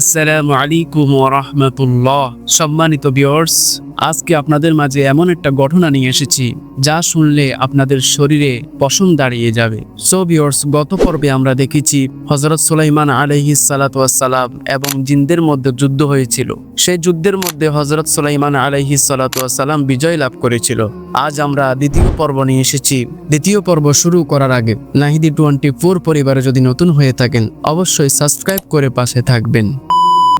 আসসালামু আলাইকুম রহমতুল্লাহ। সম্মানিত বিয়র্স আজকে আপনাদের মাঝে এমন একটা ঘটনা নিয়ে এসেছি, যা শুনলে আপনাদের শরীরে পশম দাঁড়িয়ে যাবে। সো বিয়র্স গত পর্বে আমরা দেখেছি হজরত সুলাইমান আলহি সালাতাম এবং জিনদের মধ্যে যুদ্ধ হয়েছিল। সেই যুদ্ধের মধ্যে হজরত সুলাইমান আলহি সালাতাম বিজয় লাভ করেছিল। আজ আমরা দ্বিতীয় পর্ব নিয়ে এসেছি। দ্বিতীয় পর্ব শুরু করার আগে নাহিদি টোয়েন্টি ফোর পরিবারে যদি নতুন হয়ে থাকেন, অবশ্যই সাবস্ক্রাইব করে পাশে থাকবেন।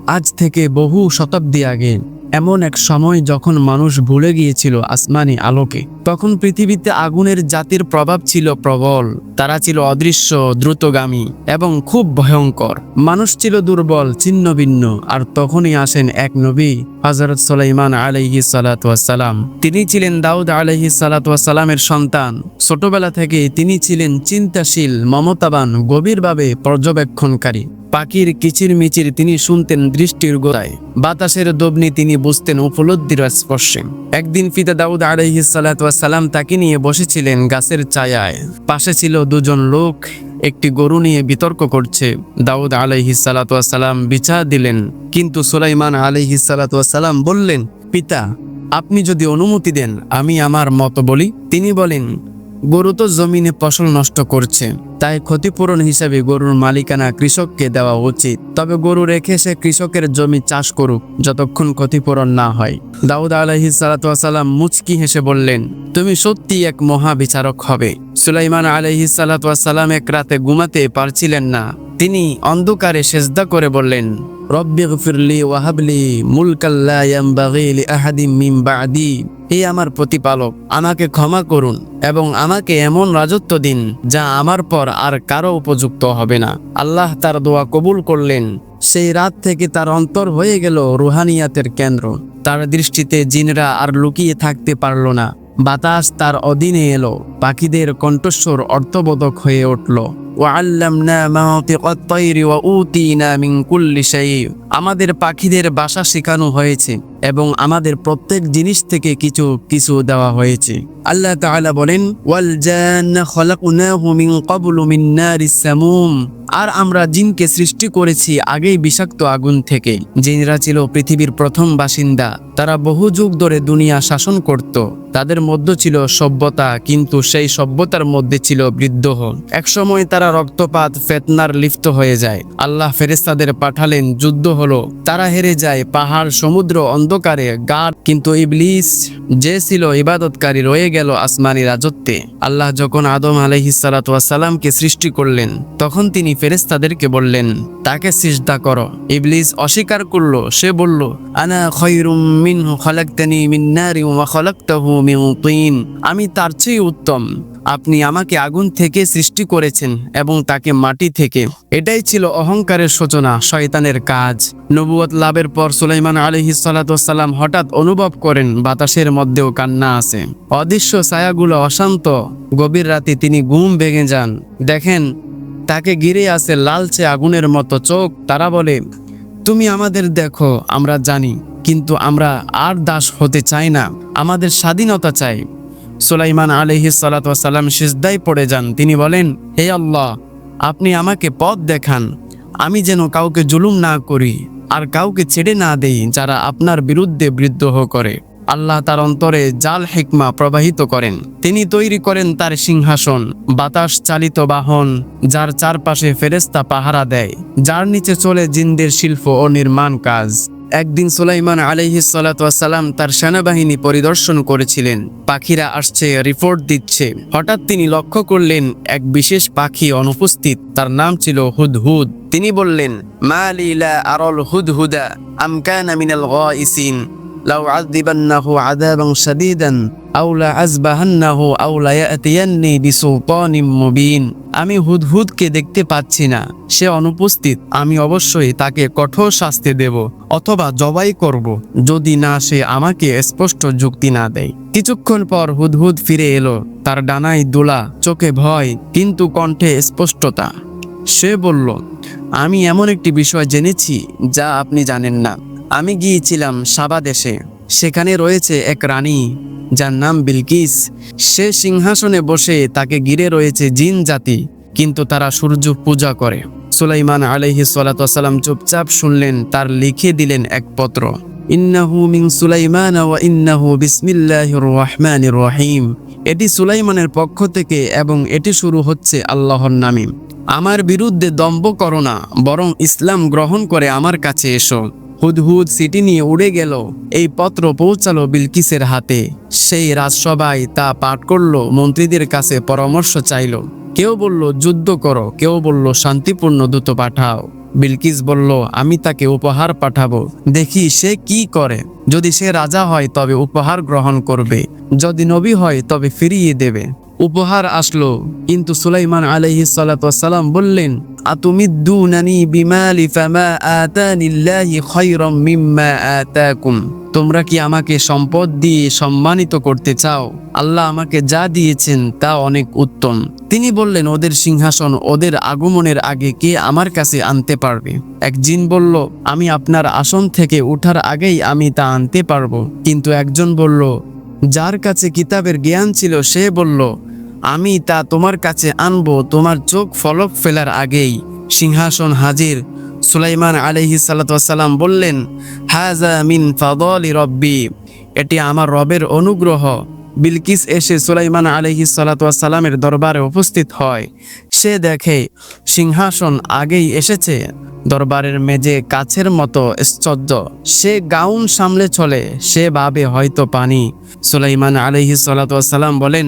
আজ থেকে বহু শতাব্দী আগে এমন এক সময় যখন মানুষ ভুলে গিয়েছিল আসমানি আলোকে। তখন পৃথিবীতে আগুনের জাতির প্রভাব ছিল প্রবল। তারা ছিল অদৃশ্য, দ্রুতগামী এবং খুব ভয়ঙ্কর। মানুষ ছিল দুর্বল, ছিন্ন ভিন্ন, আর তখনই আসেন এক নবী হজরত সুলাইমান আলাইহি সালাতাম তিনি ছিলেন দাউদ আলাইহি সালাতামের সন্তান। ছোটবেলা থেকে তিনি ছিলেন চিন্তাশীল, মমতাবান, গভীরভাবে পর্যবেক্ষণকারী। পাখির কিচির মিচির তিনি শুনতেন দৃষ্টির গোড়ায়। বাতাসের দবনি তিনি বুঝতেন উপলব্ধির স্পর্শে। একদিন ফিদা দাউদ আলাইহি সালাম তাকে নিয়ে বসেছিলেন গাছের ছায়ায়। পাশে ছিল দুজন লোক, একটি গরু নিয়ে বিতর্ক করছে। দাউদ আলাইহি সালাম বিচার দিলেন, কিন্তু সুলাইমান আলাইহি সালাম বললেন, পিতা, আপনি যদি অনুমতি দেন, আমি আমার মত বলি। তিনি বলেন গরু তো জমিনে ফসল নষ্ট করছে, তাই ক্ষতিপূরণ হিসাবে গরুর মালিকানা কৃষককে দেওয়া উচিত। তবে গরু রেখে সে কৃষকের জমি চাষ করুক, যতক্ষণ ক্ষতিপূরণ না হয়। দাউদ আলহি সালাতাম মুচকি হেসে বললেন, তুমি সত্যি এক মহা বিচারক হবে। সুলাইমান আলহি সালাতাম এক রাতে ঘুমাতে পারছিলেন না। তিনি অন্ধকারে সেজদা করে বললেন রব্বি গফিরলি ওয়াহাবলি মুলকাল্লা ইয়ামবাগি লিআহাদিম মিন বাদি। হে আমার প্রতিপালক, আমাকে ক্ষমা করুন এবং আমাকে এমন রাজত্ব দিন যা আমার পর আর কারও উপযুক্ত হবে না। আল্লাহ তার দোয়া কবুল করলেন। সেই রাত থেকে তার অন্তর হয়ে গেল রুহানিয়াতের কেন্দ্র। তার দৃষ্টিতে জিনরা আর লুকিয়ে থাকতে পারল না। বাতাস তার অধীনে এলো। পাখিদের কণ্ঠস্বর অর্থবোধক হয়ে উঠল। আমাদের পাখিদের বাসা শেখানো হয়েছে। এবং আমাদের প্রত্যেক জিনিস থেকে কিছু কিছু দেওয়া হয়েছে। আল্লাহ তাআলা বলেন, ওয়াল জান্না খলাকনাহু মিন ক্বাবলু মিন নারিস সামুম। আর আমরা জিনকে সৃষ্টি করেছি আগেই বিষাক্ত আগুন থেকে। জিনরা ছিল পৃথিবীর প্রথম বাসিন্দা। তারা বহু যুগ ধরে দুনিয়া শাসন করত। তাদের মধ্যে ছিল সভ্যতা, কিন্তু সেই সভ্যতার মধ্যে ছিল বিদ্রোহ একসময় তারা রক্তপাত, ফেতনার লিপ্ত হয়ে যায়। আল্লাহ ফেরেস্তাদের পাঠালেন, যুদ্ধ হলো। তারা হেরে যায় পাহাড়, সমুদ্র অন্ধকারে গাঢ় কিন্তু ইবলিস যে ছিল ইবাদতকারী রয়ে গেল আসমানি রাজত্বে। আল্লাহ যখন আদম আলহিসালাতামকে সৃষ্টি করলেন, তখন তিনি ফেরেস্তাদেরকে বললেন তাকে সিজদা করো। ইবলিস অস্বীকার করল। সে বলল, আনা খয়রুম মিনহু খালাকতানি মিন নারিন ওয়া খালাকতাহু মিন তিন। আমি তার চেয়ে উত্তম। আপনি আমাকে আগুন থেকে সৃষ্টি করেছেন এবং তাকে মাটি থেকে। এটাই ছিল অহংকারের সূচনা, শয়তানের কাজ। নবুয়ত লাভের পর সুলাইমান আলহি সালাতাম হঠাৎ অনুভব করেন, বাতাসের মধ্যেও কান্না আছে। অদৃশ্য ছায়াগুলো অশান্ত। গভীর রাতে তিনি ঘুম ভেঙে যান। দেখেন তাকে ঘিরে আছে লালচে আগুনের মতো চোখ। তারা বলে, তুমি আমাদের দেখো, আমরা জানি, কিন্তু আমরা আর দাস হতে চাই না। আমাদের স্বাধীনতা চাই। সুলাইমান আলহি সালাতাম সিজদায় পড়ে যান। তিনি বলেন, হে আল্লাহ, আপনি আমাকে পথ দেখান। আমি যেন কাউকে জুলুম না করি, আর কাউকে ছেড়ে না দেই, যারা আপনার বিরুদ্ধে বিদ্রোহ করে। আল্লাহ তার অন্তরে জাল হেকমা প্রবাহিত করেন। তিনি তৈরি করেন তার সিংহাসন, বাতাস চালিত বাহন, যার চারপাশে ফেরেস্তা পাহারা দেয়, যার নিচে চলে জিন্দের শিল্প ও নির্মাণ কাজ। একদিন সুলাইমান আলহি সালাম তার সেনাবাহিনী পরিদর্শন করেছিলেন। পাখিরা আসছে, রিপোর্ট দিচ্ছে। হঠাৎ তিনি লক্ষ্য করলেন, এক বিশেষ পাখি অনুপস্থিত। তার নাম ছিল হুদহুদ। তিনি বললেন, মা আরল হুদহুদা আমকানা মিনাল গাইসিন লাউ আযদিবান্নাহু আযাবান শাদীদান আও লা আযবাহান্নাহু আও লা আমি হুদহুদকে দেখতে পাচ্ছি না। সে অনুপস্থিত। আমি অবশ্যই তাকে কঠোর শাস্তি দেব অথবা জবাই করব। যদি না, সে আমাকে স্পষ্ট যুক্তি না দেয়। কিছুক্ষণ পর হুদহুদ ফিরে এলো। তার ডানায় দোলা, চোখে ভয়, কিন্তু কণ্ঠে স্পষ্টতা। সে বলল, আমি এমন একটি বিষয় জেনেছি যা আপনি জানেন না। আমি গিয়েছিলাম সাবা দেশে। সেখানে রয়েছে এক রানী, যার নাম বিলকিস। সে সিংহাসনে বসে তাকে ঘিরে রয়েছে জিন জাতি, কিন্তু তারা সূর্য পূজা করে। সুলাইমান আলহি সালাম চুপচাপ শুনলেন, তার লিখে দিলেন এক পত্র। ইন্নাহু মিন সুলাইমান ওয়া ইন্নাহু বিসমিল্লাহির রহমানির রহিম। এটি সুলাইমানের পক্ষ থেকে এবং এটি শুরু হচ্ছে আল্লাহর নামে। আমার বিরুদ্ধে দম্ভ করো না, বরং ইসলাম গ্রহণ করে আমার কাছে এসো। হুদহুদ সিটি নিয়ে উড়ে গেল। এই পত্র পৌঁছালো বিলকিসের হাতে। সেই রাজসভায় তা পাঠ করল, মন্ত্রীদের কাছে পরামর্শ চাইলো। কেউ বলল, যুদ্ধ করো। কেউ বলল, শান্তিপূর্ণ দূত পাঠাও। বিলকিস বলল, আমি তাকে উপহার পাঠাবো। দেখি সে কি করে। যদি সে রাজা হয়, তবে উপহার গ্রহণ করবে। যদি নবী হয়, তবে ফিরিয়ে দেবে। উপহার আসলো। কিন্তু সুলাইমান আলাইহিস সালাম বললেন তোমরা কি আমাকে সম্পদ দিয়ে সম্মানিত করতে চাও? আল্লাহ আমাকে যা দিয়েছেন তা অনেক উত্তম। তিনি বললেন, ওদের সিংহাসন, ওদের আগমনের আগে কে আমার কাছে আনতে পারবে? এক জিন বলল, আমি আপনার আসন থেকে উঠার আগেই আমি তা আনতে পারব। কিন্তু একজন বলল যার কাছে কিতাবের জ্ঞান ছিল, সে বলল, আমি তা তোমার কাছে আনব, তোমার চোখ ফলক ফেলার আগেই। সিংহাসন হাজির। সুলাইমান আলহি সাল্লাম বললেন হাজা মিন ফাদলি রব্বি, এটি আমার রবের অনুগ্রহ। বিলকিস এসে সুলাইমান আলহি সালামের দরবারে উপস্থিত হয়। সে দেখে সিংহাসন আগেই এসেছে। দরবারের মেজে কাছের মতো স্তব্ধ। সে গাউন সামলে চলে, সে ভাবে হয়তো পানি। সুলাইমান আলহি সাল্লাম বলেন,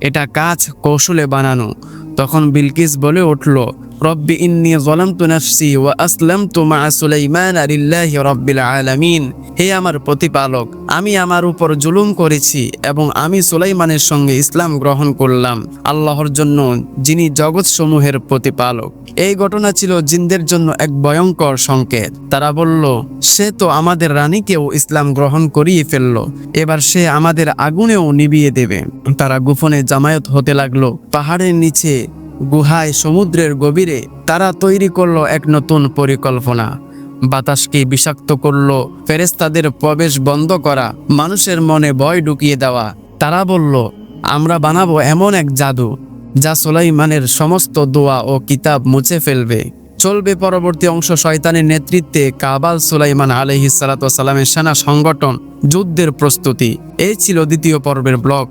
এটা কাজ কৌশলে বানানো। তখন বিলকিস বলে উঠল রব্বি ইন্নি জলামতু নাফসি ওয়া আসলামতু মা সুলাইমান লিল্লাহি রাব্বিল আলামিন। হে আমার প্রতিপালক, আমি আমার উপর জুলুম করেছি এবং আমি সুলাইমানের সঙ্গে ইসলাম গ্রহণ করলাম, আল্লাহর জন্য যিনি জগৎসমূহের প্রতিপালক। এই ঘটনা ছিল জিনদের জন্য এক ভয়ঙ্কর সংকেত। তারা বলল, সে তো আমাদের রানীকেও ইসলাম গ্রহণ করিয়ে ফেলল, এবার সে আমাদের আগুনেও নিভিয়ে দেবে। তারা গোপনে জামায়াত হতে লাগল, পাহাড়ের নিচে গুহায় সমুদ্রের গভীরে তারা তৈরি করল এক নতুন পরিকল্পনা। বাতাসকে বিষাক্ত করল ফেরেস্তাদের প্রবেশ বন্ধ করা, মানুষের মনে ভয় ঢুকিয়ে দেওয়া। তারা বলল, আমরা বানাবো এমন এক জাদু, যা সোলাইমানের সমস্ত দোয়া ও কিতাব মুছে ফেলবে। চলবে পরবর্তী অংশ শয়তানের নেতৃত্বে কাবাল সুলাইমান আলহি সালামের সেনা সংগঠন, যুদ্ধের প্রস্তুতি। এই ছিল দ্বিতীয় পর্বের ব্লগ।